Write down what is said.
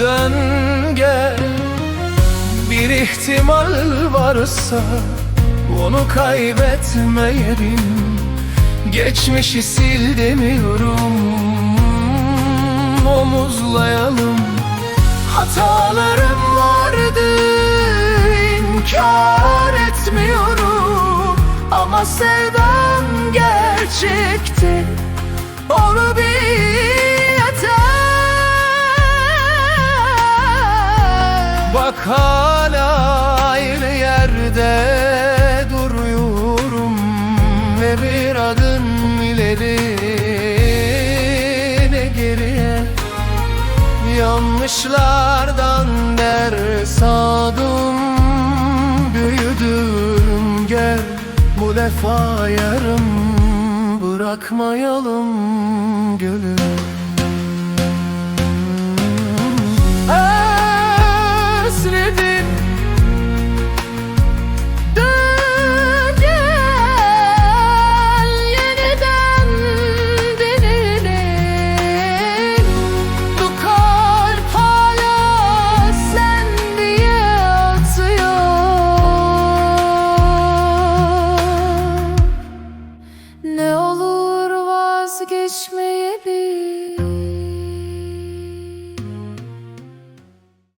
dön gel. Bir ihtimal varsa Onu kaybetmeyelim Geçmişi sil demiyorum Omuzlayalım. Hatalarım vardı inkar etmiyorum. Ama sevdam gerçekti Onu bil Bak hala aynı yerde duruyorum Ve bir adım ileri. Ne geriye? Yanlışlardan ders aldım Büyüdüm gel bu defa yarım. Bırakmayalım gülüm maybe